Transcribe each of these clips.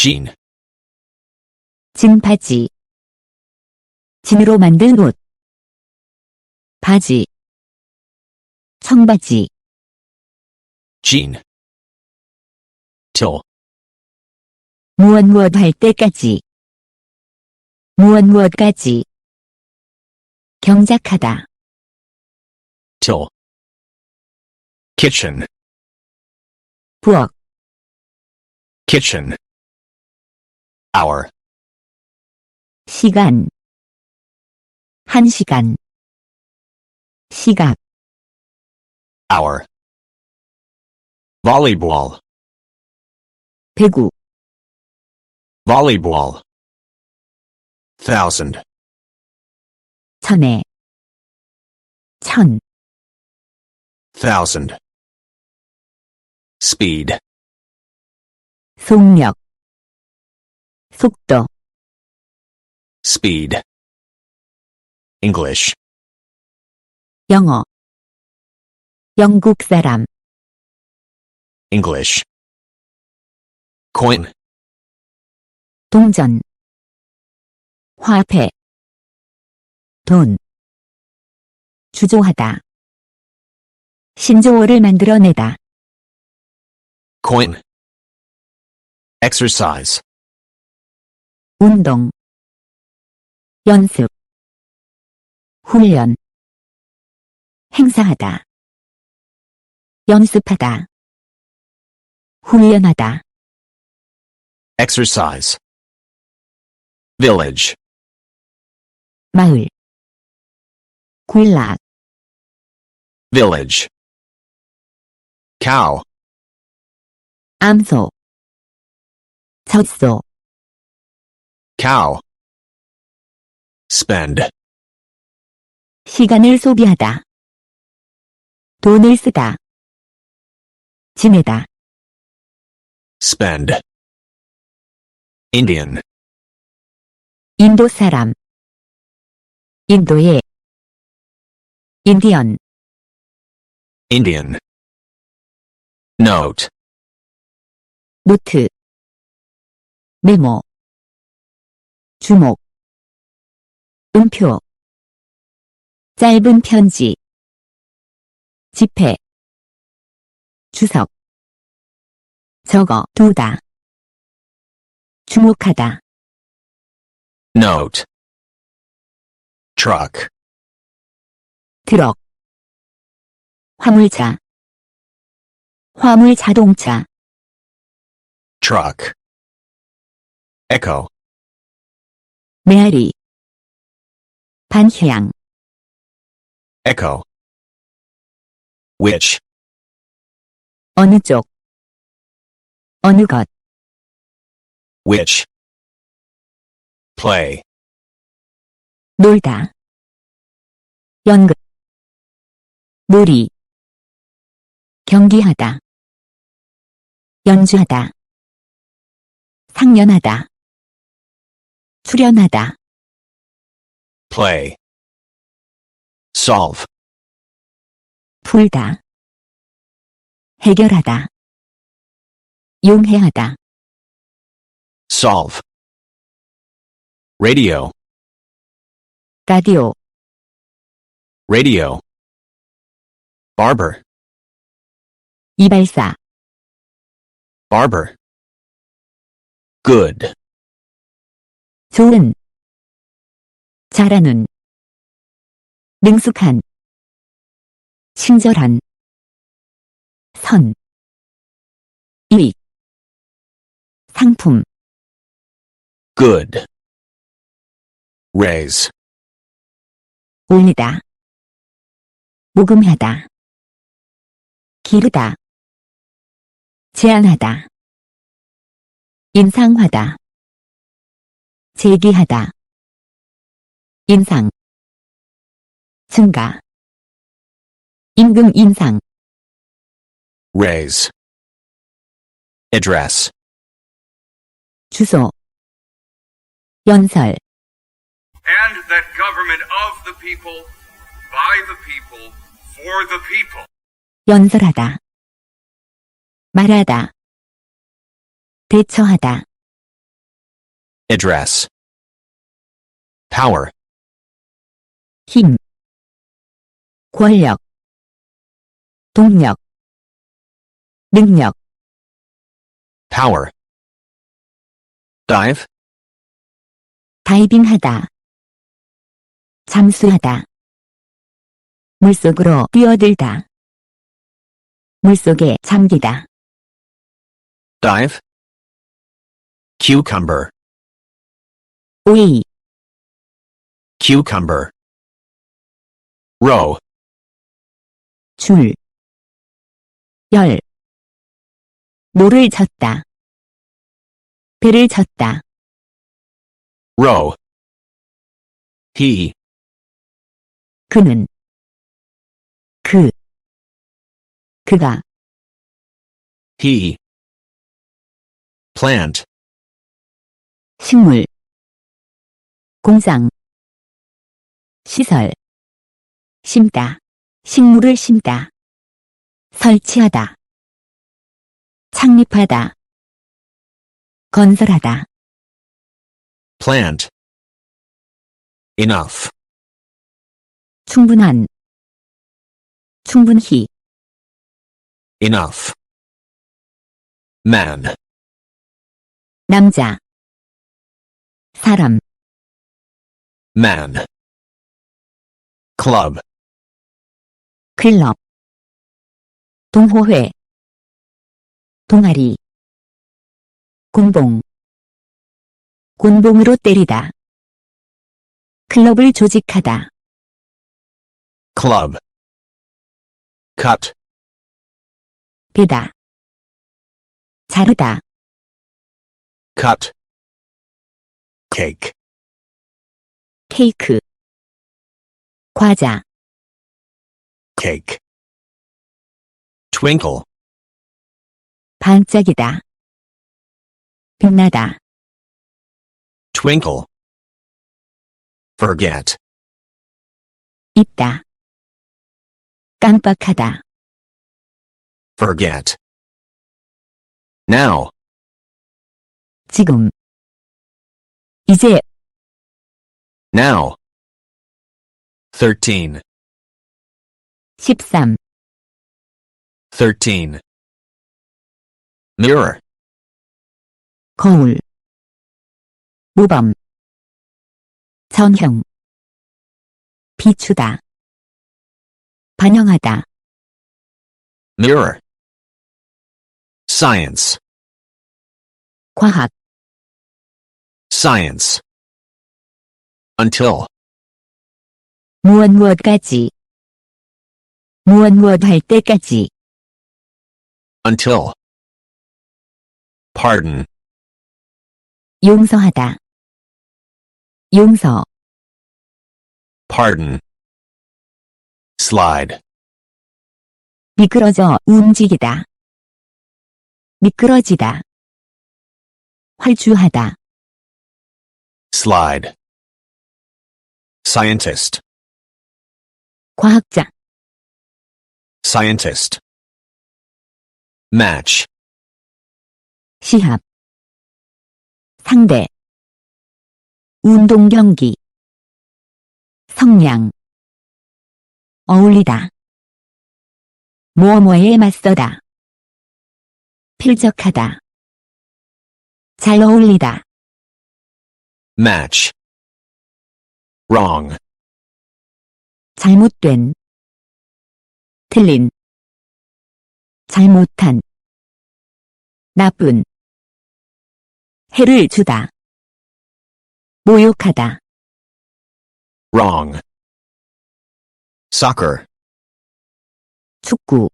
jean, 진 바지. 진으로 만든 옷. 바지. 청바지. jean. till, 무엇 무엇 할 때까지. 무엇 무엇까지. 경작하다. till. kitchen, 부엌. kitchen. hour, 시간. 한 시간. 시각. hour. volleyball, 배구. volleyball. thousand, 천에. 천. thousand. speed, 속력. 속도. speed. English, 영어. 영국 사람. English. coin, 동전. 화폐. 돈. 주조하다. 신조어를 만들어내다. coin. exercise, 운동. 연습. 훈련. 행사하다. 연습하다. 훈련하다. exercise. village, 마을. 군락. village. cow, 암소. 젖소. Cow. spend, 시간을 소비하다. 돈을 쓰다. 지내다. spend. Indian, 인도 사람. 인도의. 인디언. Indian. note, 노트. 메모. 주목. 음표. 짧은 편지. 집회. 주석. 적어 두다. 주목하다. note. truck, 트럭. 화물차. 화물 자동차. truck. echo, 메아리. 반향. echo. which, 어느 쪽. 어느 것. which. play, 놀다. 연극. 놀이. 경기하다. 연주하다. 상연하다. 출연하다. play. solve, 풀다. 해결하다. 용해하다. solve. radio, 라디오. radio. barber, 이발사. barber. good, 좋은. 잘하는. 능숙한. 친절한. 선. 이익. 상품. good. raise, 올리다. 모금하다. 기르다. 제안하다. 인상하다. 제기하다. 인상. 증가. 임금 인상. raise. address, 주소. 연설. and that government of the people, by the people, for the people. 연설하다. 말하다. 대처하다. Address, power, 힘, 권력, 동력, 능력, power, dive, 다이빙하다, 잠수하다, 물속으로 뛰어들다, 물속에 잠기다, dive, cucumber, 오이, cucumber, row, 줄, 열, 노를 젓다, 배를 젓다, row, he, 그는, 그, 그가, he, plant, 식물, 공장, 시설, 심다, 식물을 심다, 설치하다, 창립하다, 건설하다, plant, enough, 충분한, 충분히, enough, man, 남자, 사람, man, club, 클럽, 동호회, 동아리, 군봉, 군봉으로 때리다, 클럽을 조직하다, club, cut, 베다, 자르다, cut, cake, 케이크, 과자, cake, twinkle, 반짝이다, 빛나다, twinkle, forget, 있다, 깜빡하다, forget. Now, 지금, 이제, now. 13, 13, 13. Mirror, 거울, 모범, 전형, 비추다, 반영하다, mirror. Science, 과학, science. Until, 무엇 무엇까지, 무엇 무엇 할 때까지, until. Pardon, 용서하다, 용서, pardon. Slide, 미끄러져 움직이다, 미끄러지다, 활주하다, slide. Scientist, 과학자, scientist. Match, 시합, 상대, 운동 경기, 성량, 어울리다, 뭐뭐에 맞서다, 필적하다, 잘 어울리다, match. Wrong, 잘못된, 틀린, 잘못한, 나쁜, 해를 주다, 모욕하다, wrong. Soccer, 축구,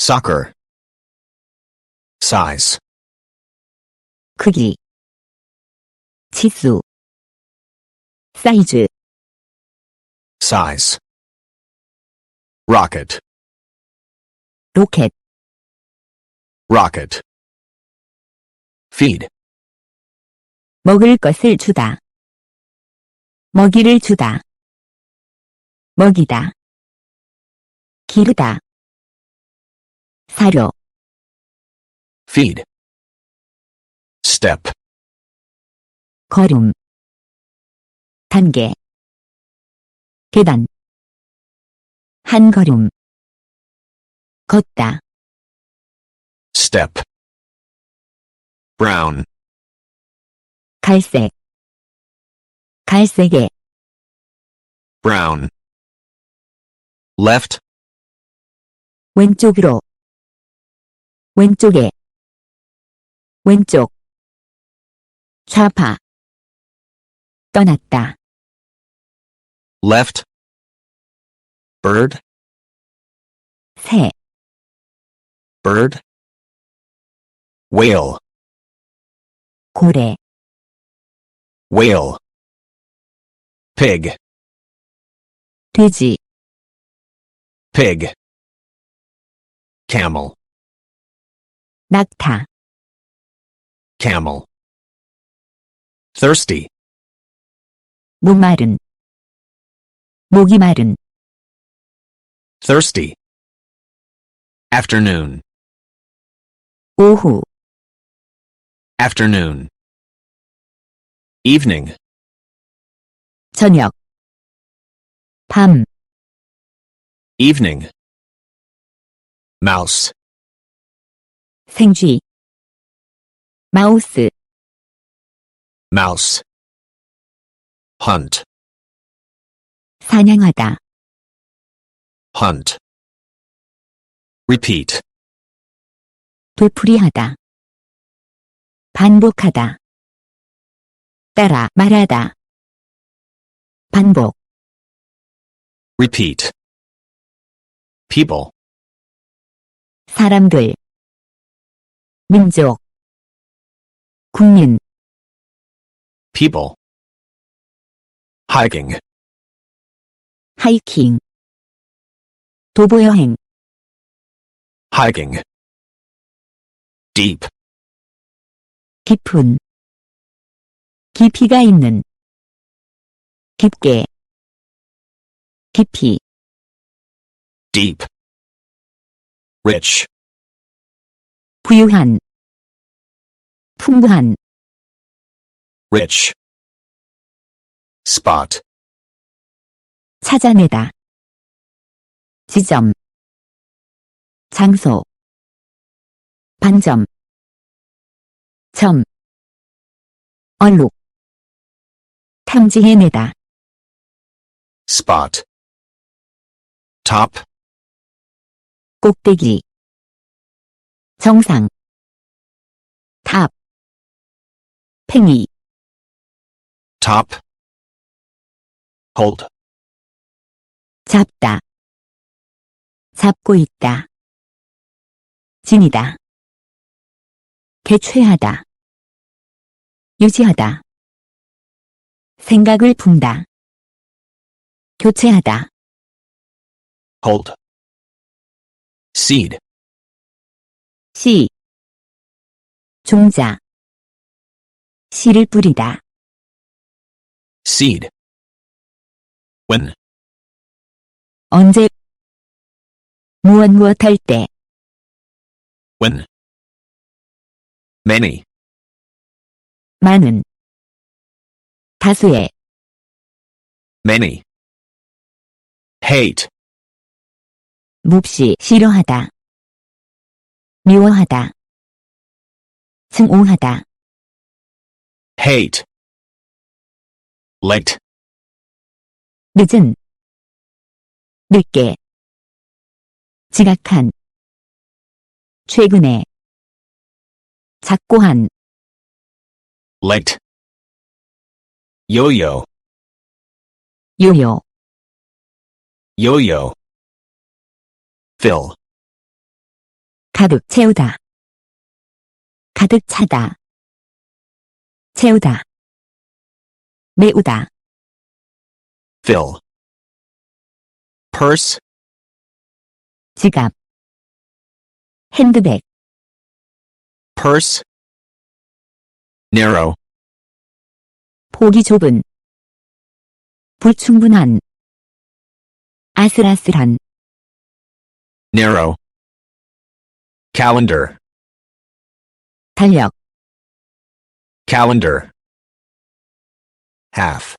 soccer. Size, 크기, 치수, 사이즈, size. Rocket, 로켓, rocket. Feed, 먹을 것을 주다, 먹이를 주다, 먹이다, 기르다, 사료, feed. Step, 걸음 단계 계단 한 걸음 걷다 step, brown, 갈색 갈색에 brown, left, 왼쪽으로 왼쪽에 왼쪽 좌파 떠났다 left, bird, 새 bird, whale, 고래 whale, pig, 돼지 pig, camel, 낙타 camel, thirsty, 목마른 목이 마른 thirsty, afternoon, 오후 afternoon, evening, 저녁 밤 evening, mouse, 생쥐 마우스 mouse, hunt, 사냥하다 hunt, repeat, 되풀이하다 반복하다 따라 말하다 반복 repeat, people, 사람들 민족 국민 people, hiking, 하이킹 도보여행 hiking, deep, 깊은 깊이가 있는 깊게 깊이 deep, rich, 부유한 풍부한 rich, spot, 찾아내다. 지점. 장소. 반점. 점. 얼룩. 탐지해내다. Spot, top, 꼭대기. 정상. 탑. 팽이. Top, hold, 잡다 잡고 있다 지니다 개최하다 유지하다 생각을 품다 교체하다 hold, seed, 씨 종자 씨를 뿌리다 seed, when, 언제? 무엇 무엇 할 때? When, many, 많은. 다수의. Many, hate, 몹시 싫어하다. 미워하다. 증오하다. Hate, late, 늦은 늦게. 지각한. 최근에. 작고한. Late, yo-yo, 요요. Yo-yo, fill, 가득 채우다. 가득 차다. 채우다. 메우다. Fill, purse, 지갑 핸드백 purse, narrow, 폭이 좁은 불충분한 아슬아슬한 narrow, calendar, 달력 calendar, half,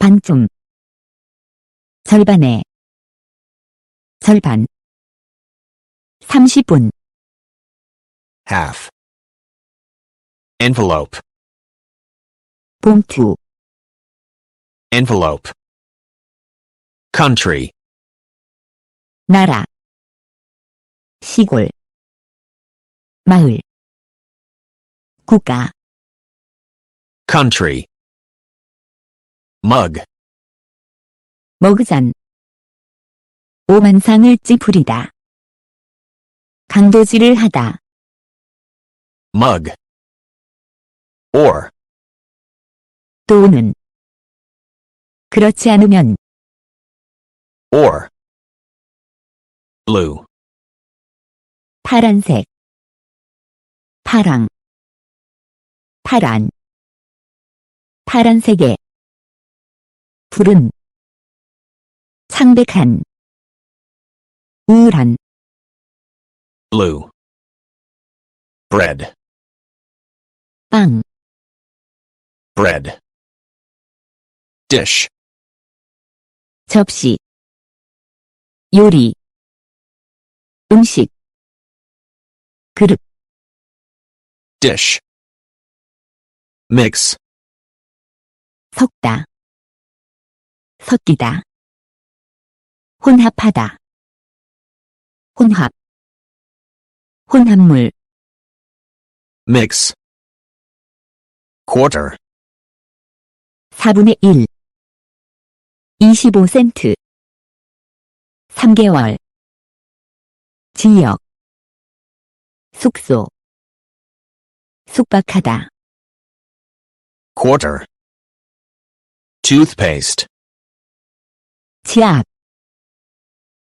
반쯤 절반에 절반 30분 half. Envelope, 봉투 envelope. Country, 나라 시골 마을 국가 country. Mug, 머그잔 오만상을 찌푸리다 강도질을 하다 mug. Or, 또는 그렇지 않으면 or. Blue, 파란색 파랑 파란 파란색의 푸른 창백한 우울한 blue. Bread, 빵 bread. Dish, 접시 요리 음식 그릇 dish. Mix, 섞다 섞이다 혼합하다 혼합 혼합물 mix. Quarter, 4분의 1 25센트 3개월 지역 숙소 숙박하다 quarter. Toothpaste, 치약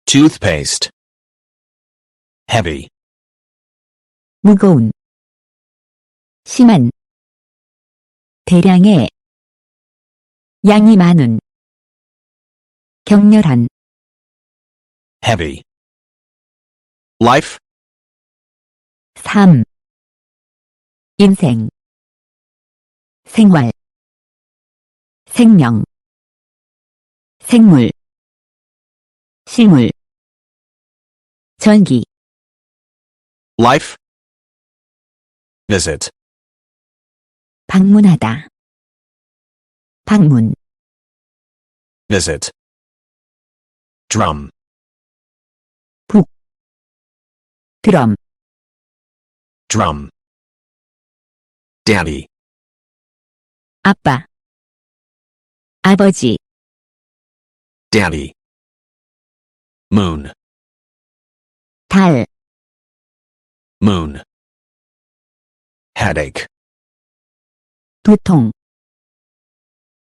toothpaste. Heavy, 무거운. 심한. 대량의. 양이 많은. 격렬한. Heavy. Life, 삶. 인생. 생활. 생명. 생물. 실물 전기 life. Visit, 방문하다 방문 visit. Drum, 드럼 drum. Daddy, 아빠 아버지 daddy. Moon, 달 moon. Headache, 두통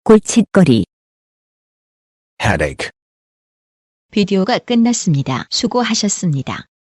골칫거리 headache. 비디오가 끝났습니다. 수고하셨습니다.